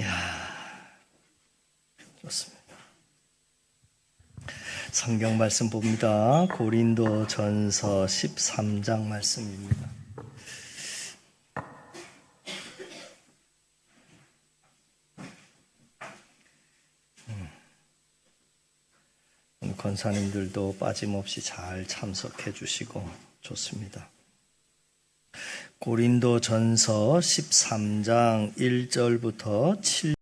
야 좋습니다. 성경 말씀 봅니다. 고린도 전서 13장 말씀입니다. 음. 권사님들도 빠짐없이 잘 참석해 주시고 좋습니다. 고린도 전서 13장 1절부터 7